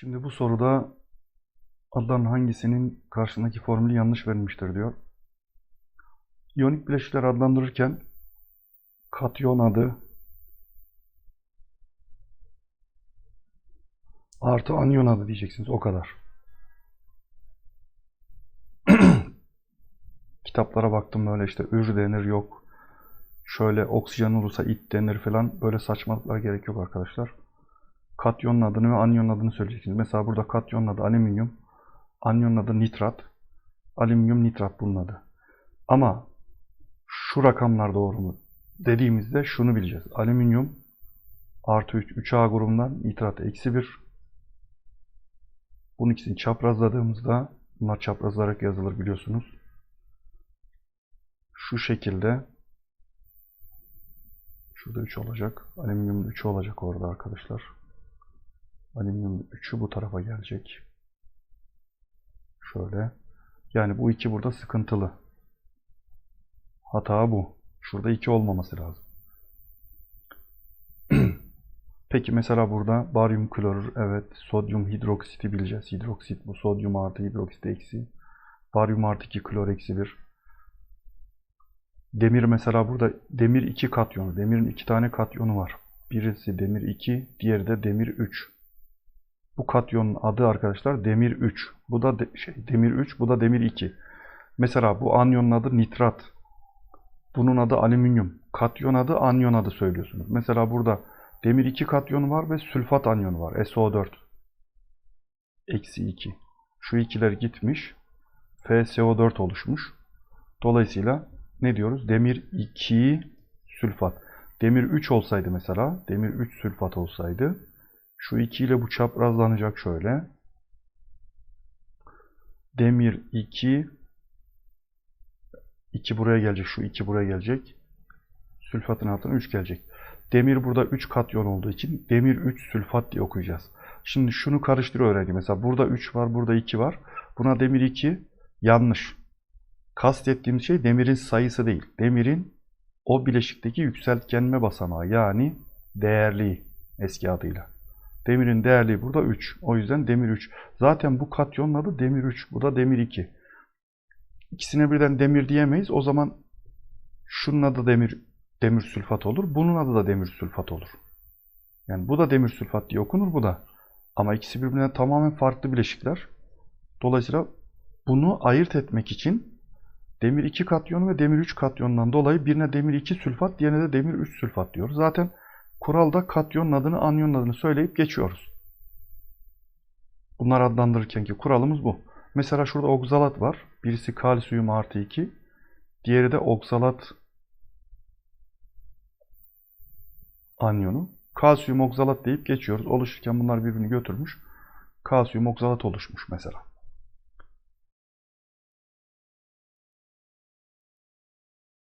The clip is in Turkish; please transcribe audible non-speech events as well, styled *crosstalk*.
Şimdi bu soruda adların hangisinin karşısındaki formülü yanlış verilmiştir diyor. İyonik bileşikler adlandırırken katyon adı artı anyon adı diyeceksiniz. O kadar. *clears throat* Kitaplara baktım böyle işte ür denir yok. Şöyle oksijen olursa it denir falan. Böyle saçmalıklara gerek yok arkadaşlar. Katyonun adını ve anyonun adını söyleyeceksiniz. Mesela burada katyonun adı alüminyum. Anyonun adı nitrat. Alüminyum nitrat bunun adı. Ama şu rakamlar doğru mu? Dediğimizde şunu bileceğiz. Alüminyum artı 3, 3A grubundan nitrat eksi 1. Bunun ikisini çaprazladığımızda bunlar çaprazlarak yazılır biliyorsunuz. Şu şekilde şurada 3 olacak. Alüminyum 3 olacak orada arkadaşlar. Alüminyum 3'ü bu tarafa gelecek. Şöyle. Yani bu 2 burada sıkıntılı. Hata bu. Şurada 2 olmaması lazım. *clears throat* Peki mesela burada baryum klorür evet sodyum hidroksiti bileceğiz. Hidroksit bu sodyum artı hidroksit eksi. Baryum artı 2 klor eksi 1. Demir mesela burada demir 2 katyonu. Demirin 2 tane katyonu var. Birisi demir 2, diğeri de demir 3. Bu katyonun adı arkadaşlar demir 3. Bu da de, şey demir 3, bu da demir 2. Mesela bu anyonun adı nitrat. Bunun adı alüminyum. Katyon adı anyon adı söylüyorsunuz. Mesela burada demir 2 katyonu var ve sülfat anyonu var. SO4. Eksi 2. Şu ikiler gitmiş. FSO4 oluşmuş. Dolayısıyla ne diyoruz? Demir 2 sülfat. Demir 3 olsaydı mesela, demir 3 sülfat olsaydı şu 2 ile bu çaprazlanacak şöyle. Demir 2 2 buraya gelecek, şu 2 buraya gelecek. Sülfatın altına 3 gelecek. Demir burada 3 katyon olduğu için demir 3 sülfat diye okuyacağız. Şimdi şunu karıştırıyor öğrenci. Mesela burada 3 var, burada 2 var. Buna demir 2 yanlış. Kastettiğim şey demirin sayısı değil. Demirin o bileşikteki yükseltgenme basamağı yani değerliği eski adıyla. Demirin değerliği burada 3. O yüzden demir 3. Zaten bu katyonun adı demir 3. Bu da demir 2. İkisine birden demir diyemeyiz. O zaman şunun adı demir demir sülfat olur. Bunun adı da demir sülfat olur. Yani bu da demir sülfat diye okunur bu da. Ama ikisi birbirinden tamamen farklı bileşikler. Dolayısıyla bunu ayırt etmek için demir 2 katyonu ve demir 3 katyonundan dolayı birine demir 2 sülfat, diğerine de demir 3 sülfat diyoruz. Zaten kuralda katyonun adını, anyonun adını söyleyip geçiyoruz. Bunlar adlandırırkenki kuralımız bu. Mesela şurada oksalat var. Birisi kalsiyum artı 2. Diğeri de oksalat anyonu. Kalsiyum oksalat deyip geçiyoruz. Oluşurken bunlar birbirini götürmüş. Kalsiyum oksalat oluşmuş mesela.